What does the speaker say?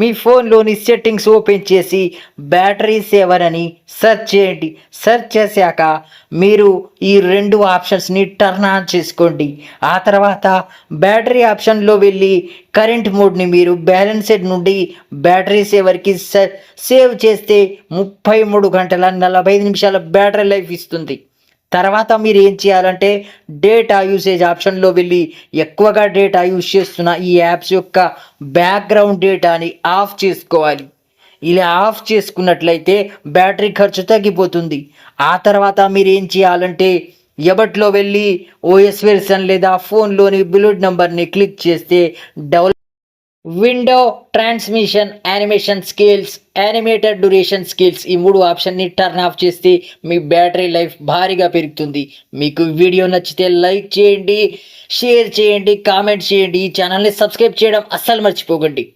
మీ ఫోన్లోని settings open చేసి battery saver అని సెర్చ్ చేయండి. సెర్చ్ చేశాక మీరు ఈ రెండు ఆప్షన్స్ని టర్న్ ఆన్ చేసుకోండి. ఆ తర్వాత బ్యాటరీ ఆప్షన్లో వెళ్ళి కరెంట్ మోడ్ని మీరు బ్యాలెన్సెడ్ నుండి బ్యాటరీ సేవర్కి సేవ్ చేస్తే ముప్పై మూడు గంటల నలభై నిమిషాల బ్యాటరీ లైఫ్ ఇస్తుంది. తర్వాత మీరు ఏం చేయాలంటే డేటా యూసేజ్ ఆప్షన్లో వెళ్ళి ఎక్కువగా డేటా యూజ్ చేస్తున్న ఈ యాప్స్ యొక్క బ్యాక్గ్రౌండ్ డేటాని ఆఫ్ చేసుకోవాలి. ఇలా ఆఫ్ చేసుకున్నట్లయితే బ్యాటరీ ఖర్చు తగ్గిపోతుంది. ఆ తర్వాత మీరు ఏం చేయాలంటే ఎబట్లో వెళ్ళి ఓఎస్ వెర్షన్ లేదా ఫోన్లోని బిలోడ్ నెంబర్ని క్లిక్ చేస్తే develop window transmission animation scales animated duration scales ఈ మూడు ఆప్షన్ని టర్న్ ఆఫ్ చేస్తే మీ బ్యాటరీ లైఫ్ భారీగా పెరుగుతుంది. మీకు వీడియో నచ్చితే లైక్ చేయండి షేర్ చేయండి కామెంట్ చేయండి. ఈ ఛానల్ని సబ్స్క్రైబ్ చేయడం అస్సలు మర్చిపోకండి.